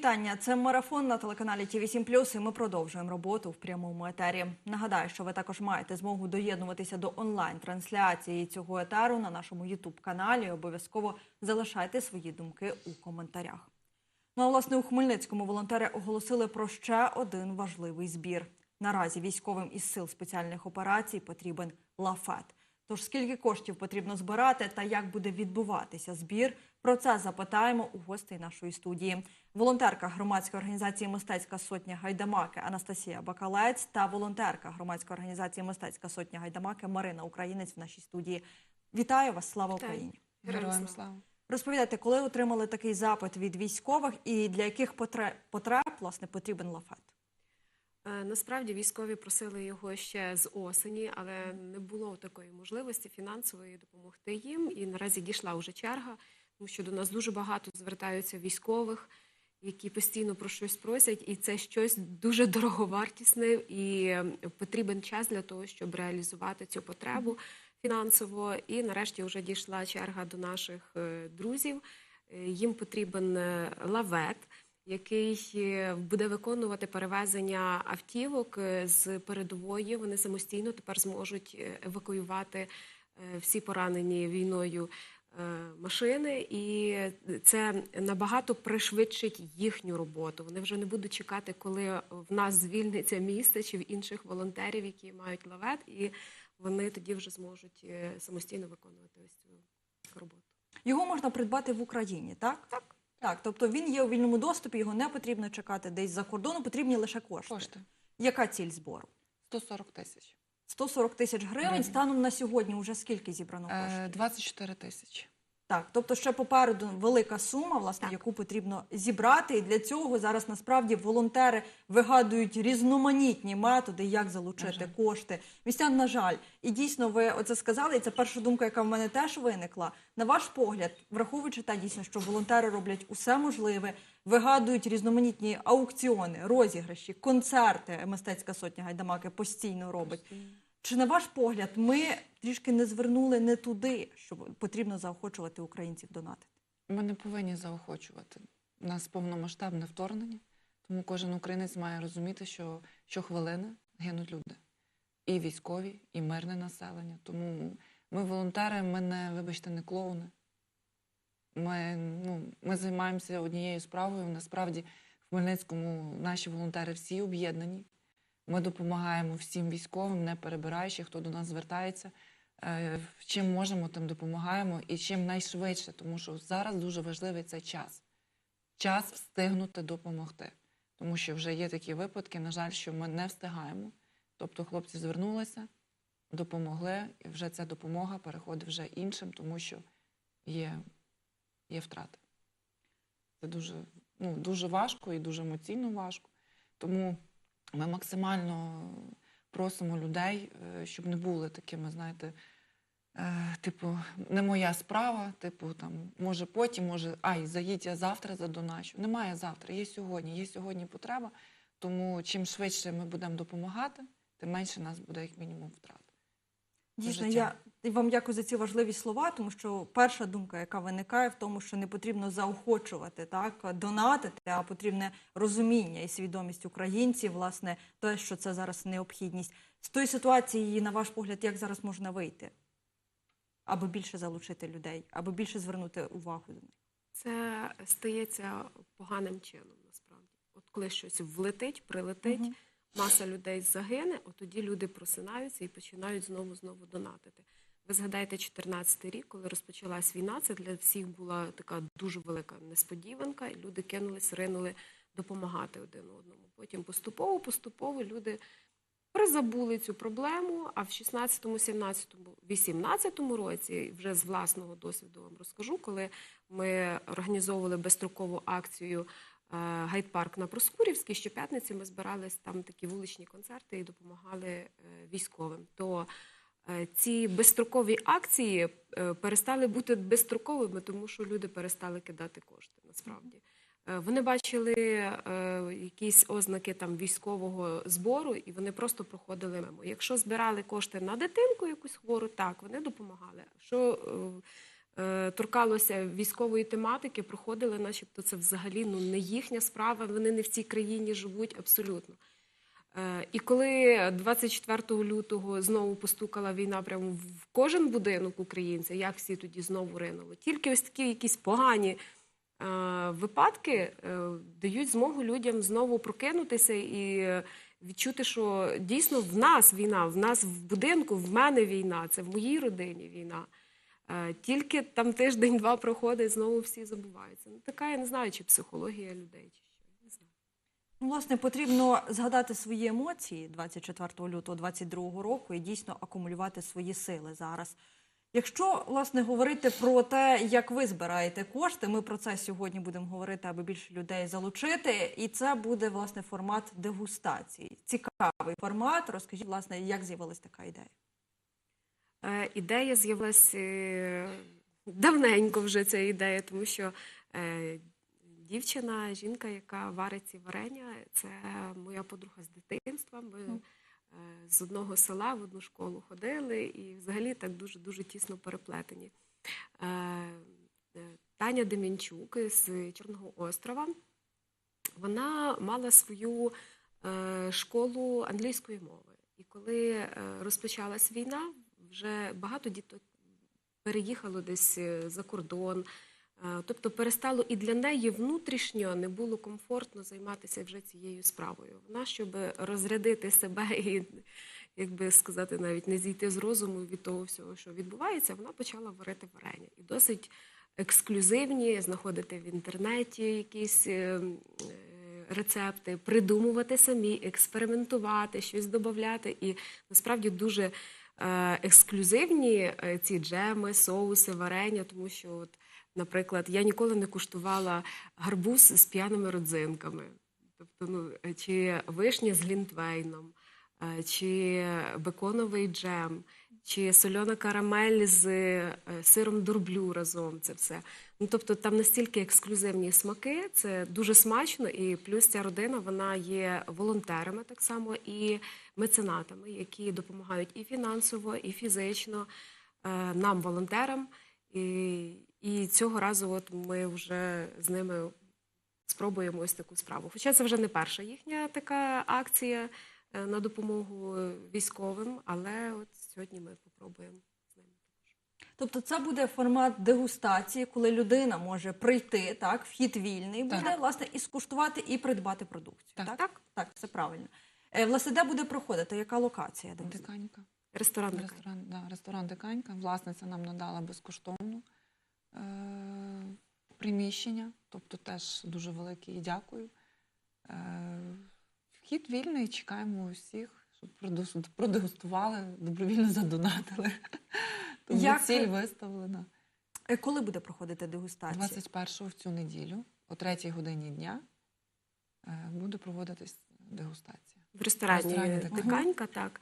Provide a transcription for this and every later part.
вітання. Це марафон на телеканалі ТІВІ 7 і ми продовжуємо роботу в прямому етері. Нагадаю, що ви також маєте змогу доєднуватися до онлайн-трансляції цього етеру на нашому Ютуб каналі. Обов'язково залишайте свої думки у коментарях. Ну а власне у Хмельницькому волонтери оголосили про ще один важливий збір. Наразі військовим із сил спеціальних операцій потрібен лафет. Тож скільки коштів потрібно збирати та як буде відбуватися збір? Про це запитаємо у гостей нашої студії. Волонтерка громадської організації Мистецька сотня Гайдамаки Анастасія Бакалець та волонтерка громадської організації Мистецька сотня Гайдамаки Марина Українець в нашій студії. Вітаю вас! Слава Вітаю. Україні! Героям слава. Розповідайте, коли отримали такий запит від військових і для яких потреб, потреб власне потрібен лафет? Е, Насправді військові просили його ще з осені, але не було такої можливості фінансової допомогти їм. І наразі дійшла вже черга, тому що до нас дуже багато звертаються військових, які постійно про щось просять, і це щось дуже дороговартісне, і потрібен час для того, щоб реалізувати цю потребу фінансово. І нарешті вже дійшла черга до наших е, друзів. Е, Їм потрібен лавет. Який е, буде виконувати перевезення автівок е, з передової. Вони самостійно тепер зможуть е, евакуювати всі поранені війною машини, і це набагато пришвидшить їхню роботу. Вони вже не будуть чекати, коли в нас звільниться місце чи в інших волонтерів, які мають лавет, і вони тоді вже зможуть самостійно виконувати ось цю роботу. Його можна придбати в Україні, так? Так. Так, тобто він є у вільному доступі, його не потрібно чекати десь за кордону, потрібні лише кошти. Кошти Яка ціль збору? 140 тисяч. 140 тисяч гривень. Гривень. Станом на сьогодні вже скільки зібрано коштів? Е, 24 тисячі. Так, тобто ще попереду велика сума, власне, Так. яку потрібно зібрати. І для цього зараз насправді волонтери вигадують різноманітні методи, як залучити кошти. Містян, на жаль, і дійсно ви оце сказали, і це перша думка, яка в мене теж виникла. На ваш погляд, враховуючи та дійсно, що волонтери роблять усе можливе, вигадують різноманітні аукціони, розіграші, концерти. Мистецька сотня гайдамаки постійно робить. Чи на ваш погляд, ми трішки не звернули не туди, що потрібно заохочувати українців донатити? Ми не повинні заохочувати. У нас повномасштабне вторгнення, тому кожен українець має розуміти, що щохвилини гинуть люди. І військові, і мирне населення. Тому ми волонтери, ми не, вибачте, не клоуни. Ми, ну, ми займаємося однією справою. Насправді, в Хмельницькому наші волонтери всі об'єднані. Ми допомагаємо всім військовим, не перебираючи, хто до нас звертається. Е, Чим можемо, тим допомагаємо і чим найшвидше, тому що зараз дуже важливий цей час. Час встигнути допомогти. Тому що вже є такі випадки, на жаль, що ми не встигаємо. Тобто хлопці звернулися, допомогли, і вже ця допомога переходить вже іншим, тому що є, є втрати. Це дуже, ну, дуже важко і дуже емоційно важко. Тому ми максимально просимо людей, е, щоб не були такими, знаєте, е, типу, не моя справа, типу, там, може потім, може, ай, заїдь я завтра задоначу. Немає завтра, є сьогодні, є сьогодні потреба. Тому чим швидше ми будемо допомагати, тим менше нас буде як мінімум втрат. Дійсно, життя. Вам дякую за ці важливі слова, тому що перша думка, яка виникає в тому, що не потрібно заохочувати так, донатити, а потрібне розуміння і свідомість українців, власне, те, що це зараз необхідність. З тої ситуації, на ваш погляд, як зараз можна вийти, аби більше залучити людей, аби більше звернути увагу до них? Це стається поганим чином насправді. От коли щось влетить, прилетить, Мгм. маса людей загине, от тоді люди просинаються і починають знову знову донатити. Ви згадаєте 14 рік, коли розпочалась війна, це для всіх була така дуже велика несподіванка, і люди кинулись, ринули допомагати один одному. Потім поступово, поступово люди призабули цю проблему. А в 16-му, 17-му, 18-му році, вже з власного досвіду вам розкажу, коли ми організовували безстрокову акцію е, Гайд-парк на Проскурівській. Щоп'ятниці ми збирались там такі вуличні концерти і допомагали е, військовим. То ці безстрокові акції е, перестали бути безстроковими, тому що люди перестали кидати кошти насправді. Е, Вони бачили е, якісь ознаки там військового збору, і вони просто проходили мимо. Якщо збирали кошти на дитинку якусь хвору, так вони допомагали. Що е, торкалося військової тематики, проходили, начебто це взагалі ну, не їхня справа, вони не в цій країні живуть абсолютно. Е, І коли 24 лютого знову постукала війна прямо в кожен будинок українця, як всі тоді знову ринули, тільки ось такі якісь погані е, випадки е, дають змогу людям знову прокинутися і відчути, що дійсно в нас війна, в нас в будинку, в мене війна, це в моїй родині війна. Тільки там тиждень-два проходить, знову всі забуваються. Ну, така я не знаю, чи психологія людей, чи що. Не знаю. Ну, власне, потрібно згадати свої емоції 24 лютого 2022 року і дійсно акумулювати свої сили зараз. Якщо власне говорити про те, як ви збираєте кошти, ми про це сьогодні будемо говорити, аби більше людей залучити. І це буде власне формат дегустації. Цікавий формат. Розкажіть, власне, як з'явилась така ідея? Е, Ідея з'явилася е, давненько вже ця ідея, тому що е, дівчина, жінка, яка варить ці варення, це моя подруга з дитинства. Ми е, з одного села в одну школу ходили і взагалі так дуже дуже тісно переплетені. Е, е, Таня Демінчук з Чорного острова. Вона мала свою школу англійської мови. І коли розпочалась війна, вже багато діток переїхало десь за кордон. Е, Тобто перестало і для неї внутрішньо не було комфортно займатися вже цією справою. Вона, щоб розрядити себе і, як би сказати, навіть не зійти з розуму від того всього, що відбувається, вона почала варити варення. І досить ексклюзивні, знаходити в інтернеті якісь е, е, рецепти, придумувати самі, експериментувати, щось додати. І насправді дуже ексклюзивні ці джеми, соуси, варення, тому що, от, наприклад, я ніколи не куштувала гарбуз з п'яними родзинками, тобто, ну, чи вишня з глінтвейном, е, чи беконовий джем, чи сольона карамель з е, сиром дурблю разом. Це все. Ну, тобто там настільки ексклюзивні смаки, це дуже смачно, і плюс ця родина вона є волонтерами так само і меценатами, які допомагають і фінансово, і фізично е, нам, волонтерам. І, і цього разу от ми вже з ними спробуємо ось таку справу. Хоча це вже не перша їхня така акція е, на допомогу військовим, але от сьогодні ми попробуємо з ними. Тобто, це буде формат дегустації, коли людина може прийти, так, вхід вільний, буде Так. власне і скуштувати, і придбати продукцію. Так. Так, Так. так, все правильно. Е, власне, де буде проходити? Яка локація? Диканька. Ресторан «Дикань». Ресторан, да, ресторан Диканька. Власниця нам надала безкоштовно приміщення, тобто теж дуже велике їй дякую. Е, вхід вільний, чекаємо усіх, щоб продегустували, добровільно задонатили. Тому Як- ціль виставлена. Е, Коли буде проходити дегустація? 21-го в цю неділю, о 3 годині дня, е, буде проводитись дегустація. В ресторані, В ресторані. Диканька, так.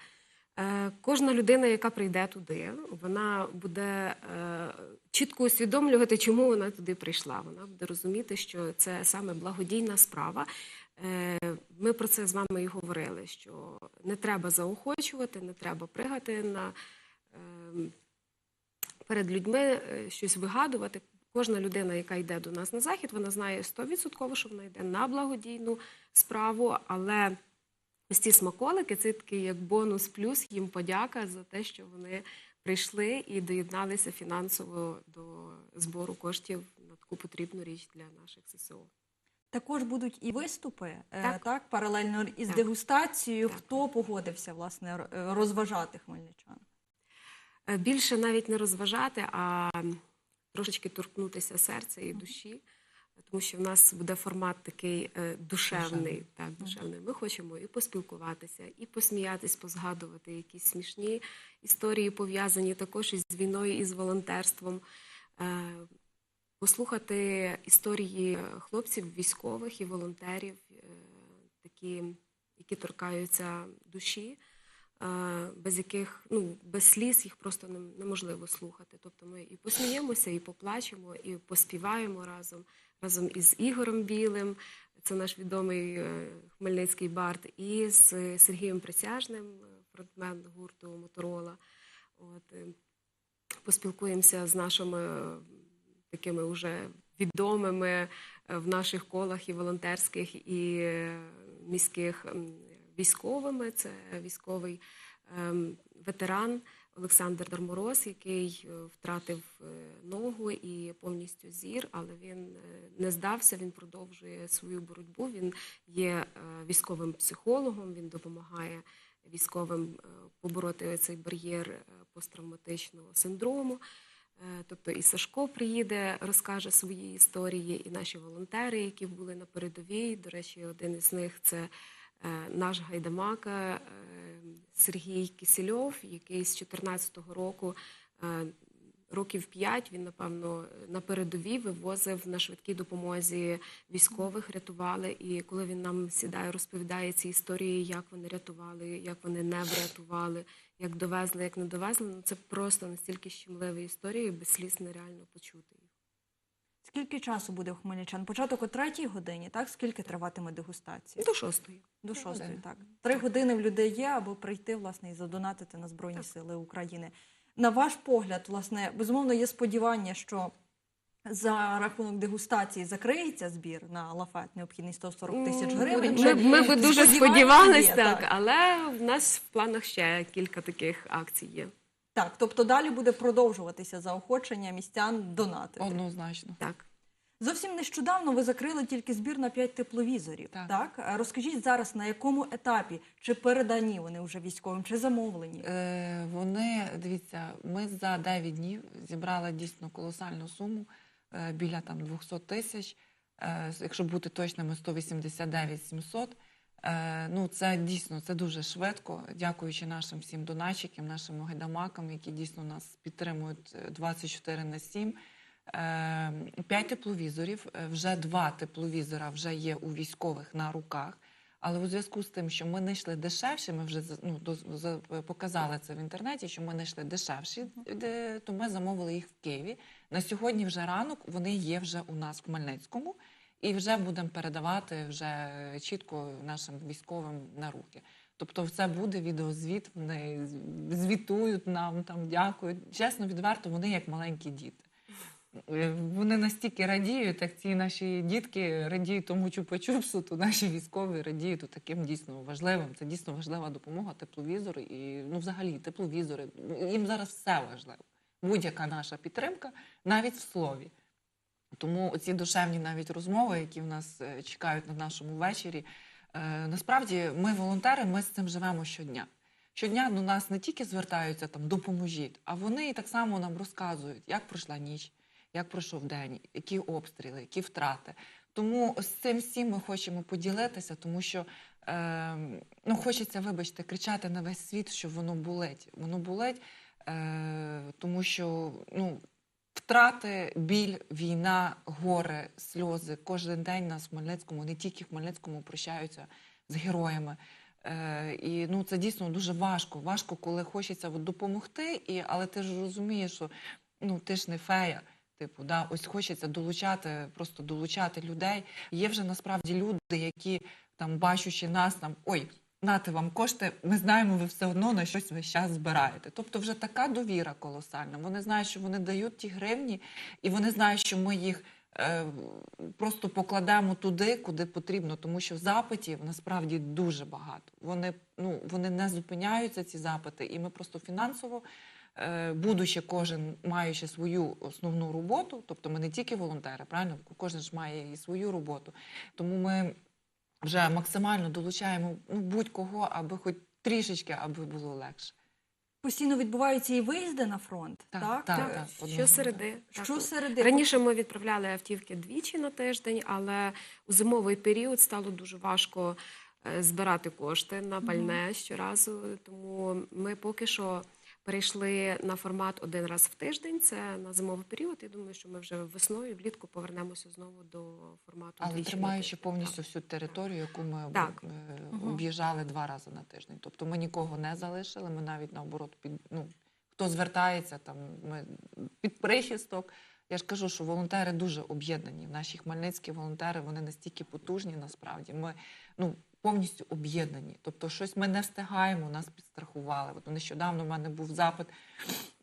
Е, Кожна людина, яка прийде туди, вона буде е, чітко усвідомлювати, чому вона туди прийшла. Вона буде розуміти, що це саме благодійна справа. Е, Ми про це з вами і говорили: що не треба заохочувати, не треба пригати на перед людьми щось вигадувати. Кожна людина, яка йде до нас на захід, вона знає 100%, що вона йде на благодійну справу, але ось ці смаколики це такий як бонус, плюс їм подяка за те, що вони прийшли і доєдналися фінансово до збору коштів на таку потрібну річ для наших ССО. Також будуть і виступи, е, так, Так. паралельно із Так. дегустацією. Так. Хто погодився власне е, розважати хмельничан? Е, Більше навіть не розважати, а трошечки торкнутися серця і душі, тому що в нас буде формат такий е, душевний. Так, душевний. Ми хочемо і поспілкуватися, і посміятись, позгадувати якісь смішні історії, пов'язані також із війною, і з волонтерством. Е, Послухати історії хлопців, військових і волонтерів, е, такі, які торкаються душі без яких ну без сліз їх просто неможливо слухати. Тобто ми і посміємося, і поплачемо, і поспіваємо разом разом із Ігорем Білим. Це наш відомий е, хмельницький бард, і з Сергієм Присяжним, е, фронтмен гурту Моторола. От е, поспілкуємося з нашими такими вже відомими в наших колах і волонтерських, і міських військовими. Це військовий ем, ветеран Олександр Дармороз, який е, втратив е, ногу і повністю зір, але він е, не здався, він продовжує свою боротьбу. Він є військовим психологом, він допомагає військовим побороти цей бар'єр посттравматичного синдрому. Тобто і Сашко приїде, розкаже свої історії, і наші волонтери, які були на передовій. До речі, один із них це наш гайдамака е, Сергій Кисельов, який з 2014 року. е, Років п'ять він, напевно, на передовій вивозив на швидкій допомозі військових, рятували. І коли він нам сідає, розповідає ці історії, як вони рятували, як вони не врятували, як довезли, як не довезли. Ну це просто настільки щемливі історії, без сліз нереально почути. Скільки часу буде у хмельничан? Початок о третій годині, так? Скільки триватиме дегустація? До шостої. До шостої, так. Три години в людей є, аби прийти, власне, і задонатити на Збройні Сили України. На ваш погляд, власне, безумовно, є сподівання, що за рахунок дегустації закриється збір на лафет, необхідний 140 тисяч гривень. Ми, ми би дуже сподівалися, є? так, але в нас в планах ще кілька таких акцій є. Так, тобто далі буде продовжуватися заохочення містян донатити. Однозначно. Так. Зовсім нещодавно ви закрили тільки збір на 5 тепловізорів. Так. Так. Розкажіть зараз, на якому етапі, чи передані вони вже військовим, чи замовлені? Е, вони, дивіться, ми за 9 днів зібрали дійсно колосальну суму е, біля там 200 тисяч. Е, якщо бути точними, 189 700. Е, ну, це дійсно це дуже швидко, дякуючи нашим всім донатчикам, нашим гайдамакам, які дійсно нас підтримують е, 24 на 7. Е, П'ять тепловізорів, е, вже два тепловізора вже є у військових на руках. Але у зв'язку з тим, що ми не йшли дешевші, ми вже ну, показали це в інтернеті, що ми не йшли дешевші, то ми замовили їх в Києві. На сьогодні вже ранок вони є вже у нас в Хмельницькому, і вже будемо передавати вже чітко нашим військовим на руки. Тобто, це буде відеозвіт, вони звітують нам, там дякують. Чесно, відверто, вони як маленькі діти. Е, Вони настільки радіють, як ці наші дітки радіють тому чупа-чупсу, то наші військові радіють таким дійсно важливим. Це дійсно важлива допомога, тепловізори і ну взагалі тепловізори. Їм зараз все важливо. Будь-яка наша підтримка, навіть в слові. Тому ці душевні навіть розмови, які в нас е, чекають на нашому вечорі. е, Насправді, ми волонтери, ми з цим живемо щодня. Щодня до нас не тільки звертаються там допоможіть, а вони так само нам розказують, як пройшла ніч, як пройшов день, які обстріли, які втрати. Тому з цим всім ми хочемо поділитися, тому що е, ну, хочеться, вибачте, кричати на весь світ, що воно болить. Воно болить, е, тому що ну, втрати, біль, війна, горе, сльози. Кожен день нас в Хмельницькому, не тільки в Хмельницькому, прощаються з героями. Е, і ну, це дійсно дуже важко. Важко, коли хочеться от, допомогти, і, але ти ж розумієш, що ну, ти ж не фея. Типу, да, ось хочеться долучати, просто долучати людей. Є вже насправді люди, які там, бачучи нас, там ой, нати вам кошти, ми знаємо, ви все одно на щось весь час збираєте. Тобто, вже така довіра колосальна. Вони знають, що вони дають ті гривні, і вони знають, що ми їх е, просто покладемо туди, куди потрібно, тому що запитів насправді дуже багато. Вони, ну, вони не зупиняються, ці запити, і ми просто фінансово. е, Будучи кожен маючи свою основну роботу, тобто ми не тільки волонтери, правильно кожен ж має і свою роботу. Тому ми вже максимально долучаємо ну, будь-кого, аби хоч трішечки, аби було легше. Постійно відбуваються і виїзди на фронт, так? Так, так. Так, однозначно. щосереди. Так. Щосереди. Раніше ми відправляли автівки двічі на тиждень, але у зимовий період стало дуже важко е, збирати кошти на пальне щоразу. Тому ми поки що перейшли на формат один раз в тиждень. Це на зимовий період. Я думаю, що ми вже весною, влітку повернемося знову до формату. Але тримаючи повністю Так. всю територію, яку ми Так. е, об'їжджали два рази на тиждень. Тобто ми нікого не залишили. Ми навіть наоборот під ну хто звертається, там ми під прихисток. Я ж кажу, що волонтери дуже об'єднані. Наші хмельницькі волонтери вони настільки потужні. Насправді ми ну повністю об'єднані. Тобто, щось ми не встигаємо, нас підстрахували. От нещодавно в мене був запит.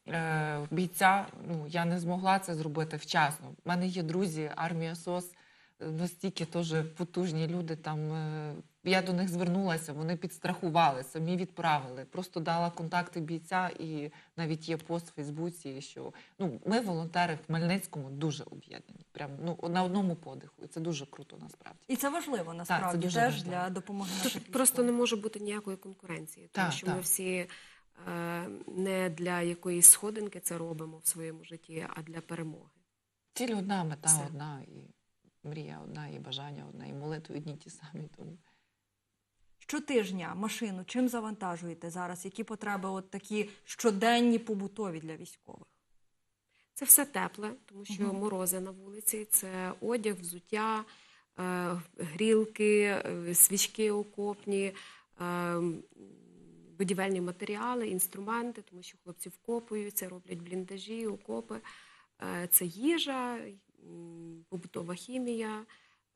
е, бійця, ну я не змогла це зробити вчасно. У мене є друзі, армія СОС настільки теж потужні люди. Там е, я до них звернулася, вони підстрахували, самі відправили. Просто дала контакти бійця, і навіть є пост в Фейсбуці, що ну ми волонтери в Хмельницькому дуже об'єднані. Прям ну на одному подиху. І це дуже круто насправді. І це важливо насправді дуже теж важливо. для допомоги наших Тут просто не може бути ніякої конкуренції, тому Так, що ми всі е, не для якоїсь сходинки це робимо в своєму житті, а для перемоги. Ціль одна, мета Все. одна, і мрія одна, і бажання одне, і молитви одні ті самі. Тому Щотижня машину чим завантажуєте зараз? Які потреби от такі щоденні побутові для військових? Це все тепле, тому що Мгм. морози на вулиці, це одяг, взуття, е, грілки, е, свічки окопні, е, будівельні матеріали, інструменти, тому що хлопці вкопуються, роблять бліндажі, окопи. Е, Це їжа, побутова хімія,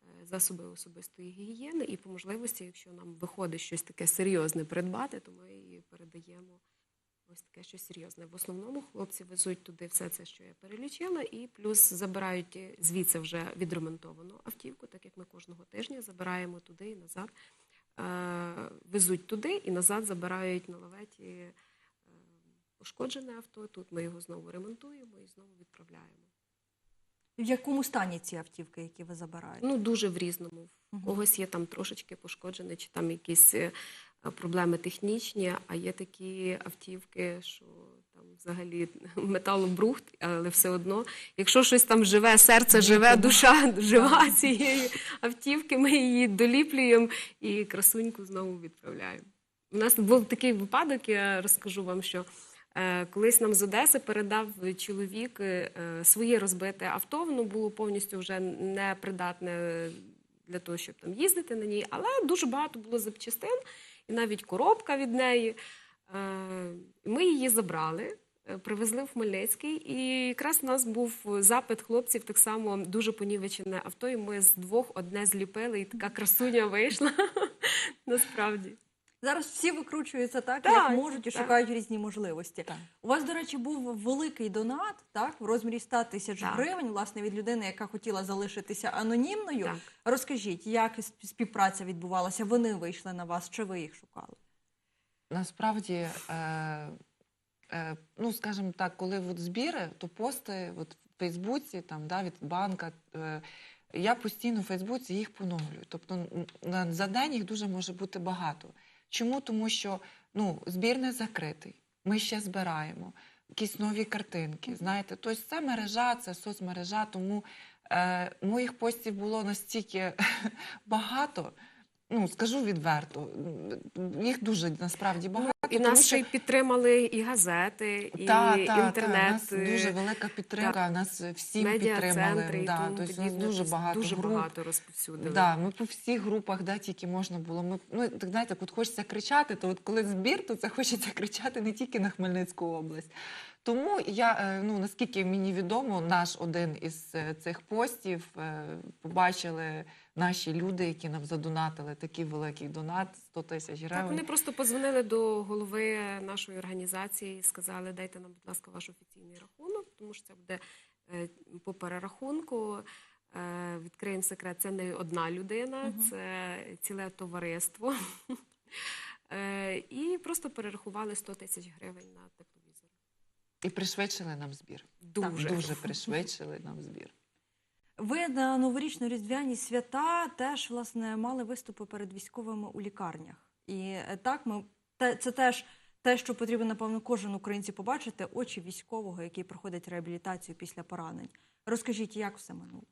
е, засоби особистої гігієни. І по можливості, якщо нам виходить щось таке серйозне придбати, то ми і передаємо ось таке щось серйозне. В основному хлопці везуть туди все це, що я перелічила, і плюс забирають звідси вже відремонтовану автівку, так як ми кожного тижня забираємо туди і назад. Е, Везуть туди і назад забирають на лаветі е, пошкоджене авто. Тут ми його знову ремонтуємо і знову відправляємо. В якому стані ці автівки, які ви забираєте? Ну, дуже в різному. В когось є там трошечки пошкоджене, чи там якісь е, проблеми технічні, а є такі автівки, що там взагалі металобрухт, але все одно, якщо щось там живе, серце живе, душа жива цієї автівки, ми її доліплюємо і красуньку знову відправляємо. У нас був такий випадок, я розкажу вам, що колись нам з Одеси передав чоловік е, своє розбите авто, воно було повністю вже непридатне для того, щоб там їздити на ній, але дуже багато було запчастин, і навіть коробка від неї. Е, Ми її забрали. е, Привезли в Хмельницький, і якраз у нас був запит хлопців так само дуже понівечене авто, і ми з двох одне зліпили, і така красуня вийшла. Насправді. Зараз всі викручуються так, Так, як можуть і так. шукають різні можливості. Так. У вас, до речі, був великий донат, так, в розмірі 100 тисяч Так. гривень, власне, від людини, яка хотіла залишитися анонімною. Так. Розкажіть, як співпраця відбувалася? Вони вийшли на вас, чи ви їх шукали? насправді, е, е, ну скажімо так, коли от збіри, то пости от в Фейсбуці, там да, від банка. Е, я постійно в Фейсбуці їх поновлюю. Тобто на, за день їх дуже може бути багато. Чому? Тому що ну, збір не закритий. Ми ще збираємо якісь нові картинки. Знаєте, тобто це мережа, це соцмережа, тому е, моїх постів було настільки багато. Ну, скажу відверто, їх дуже насправді багато. І нас ще й підтримали і газети, і та, та, інтернет. Та, нас дуже велика підтримка, нас всім підтримали. Да, тому тобто нас дуже Тобто багато дуже груп. багато розповсюдили. Да, ми по всіх групах, де тільки можна було. Ми, ну, так знаєте, от хочеться кричати, то от коли збір, то це хочеться кричати не тільки на Хмельницьку область. Тому я, е, ну наскільки мені відомо, наш один із е, цих постів е, побачили наші люди, які нам задонатили такий великий донат 100 тисяч Так, гривень. вони просто позвонили до голови нашої організації і сказали, дайте нам, будь ласка, ваш офіційний рахунок, тому що це буде е, по перерахунку. Е, Відкриємо секрет, це не одна людина, Мгм. це ціле товариство. Е, І просто перерахували 100 тисяч гривень на тепловізор. І пришвидшили нам збір. Дуже. Дуже пришвидшили нам збір. Ви на новорічно-різдвяні свята теж власне мали виступи перед військовими у лікарнях. І е, так ми це теж те, що потрібно, напевно, кожен українці побачити очі військового, який проходить реабілітацію після поранень. Розкажіть, як все минуло?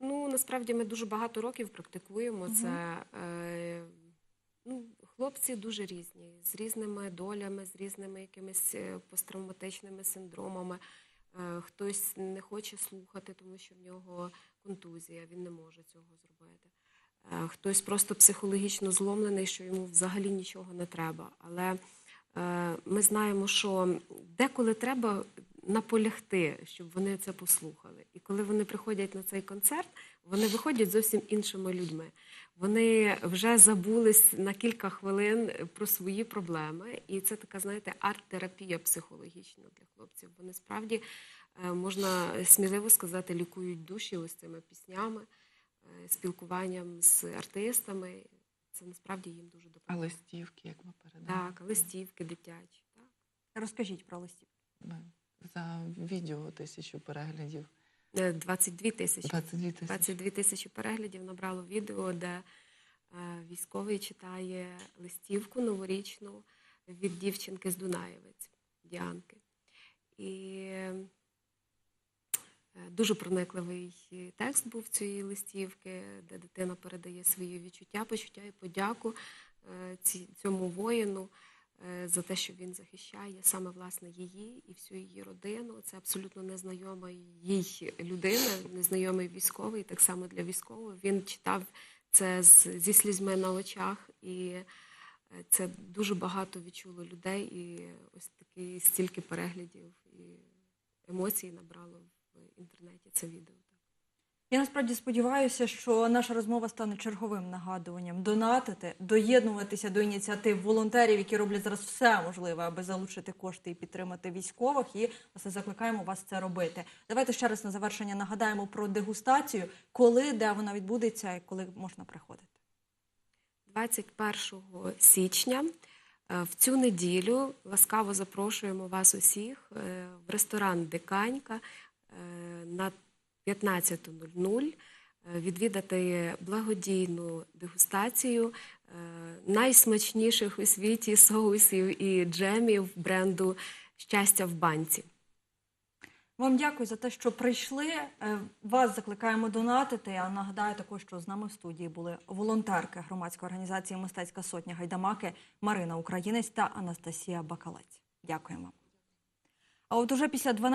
Ну, насправді ми дуже багато років практикуємо Мгм. це. Е, ну, хлопці дуже різні, з різними долями, з різними якимись е, посттравматичними синдромами. Е, хтось не хоче слухати, тому що в нього контузія, він не може цього зробити. Е, хтось просто психологічно зломлений, що йому взагалі нічого не треба. Але е, ми знаємо, що деколи треба наполягти, щоб вони це послухали. І коли вони приходять на цей концерт, Вони виходять зовсім іншими людьми. Вони вже забулись на кілька хвилин про свої проблеми, і це така, знаєте, арт-терапія психологічна для хлопців. Вони справді е, можна сміливо сказати, лікують душі ось цими піснями, е, спілкуванням з артистами. Це насправді їм дуже А листівки, як ми передаємо. Так, листівки дитячі. Так. Розкажіть про листів. Ми За відео тисячу переглядів. Е, 22 тисячі. 22 тисячі. 22 тисячі переглядів набрало відео, де е, військовий читає листівку новорічну від дівчинки з Дунаєвець, Діанки. І е, дуже проникливий текст був цієї листівки, де дитина передає свої відчуття, почуття і подяку е, цьому воїну е, за те, що він захищає саме власне її і всю її родину. Це абсолютно незнайома їй людина, незнайомий військовий, так само для військового. Він читав це з, зі слізьми на очах, і е, це дуже багато відчуло людей. І ось такі стільки переглядів і емоцій набрало в інтернеті це відео. Я насправді сподіваюся, що наша розмова стане черговим нагадуванням донатити, доєднуватися до ініціатив волонтерів, які роблять зараз все можливе, аби залучити кошти і підтримати військових. І власне закликаємо вас це робити. Давайте ще раз на завершення нагадаємо про дегустацію, коли, де вона відбудеться і коли можна приходити. 21 січня е, в цю неділю ласкаво запрошуємо вас усіх е, в ресторан Диканька е, на 15.00 е, відвідати благодійну дегустацію е, найсмачніших у світі соусів і джемів бренду Щастя в банці. Вам дякую за те, що прийшли. Е, Вас закликаємо донатити. А нагадаю також, що з нами в студії були волонтерки громадської організації Мистецька сотня Гайдамаки Марина Українець та Анастасія Бакалець. Дякуємо. А от уже після 12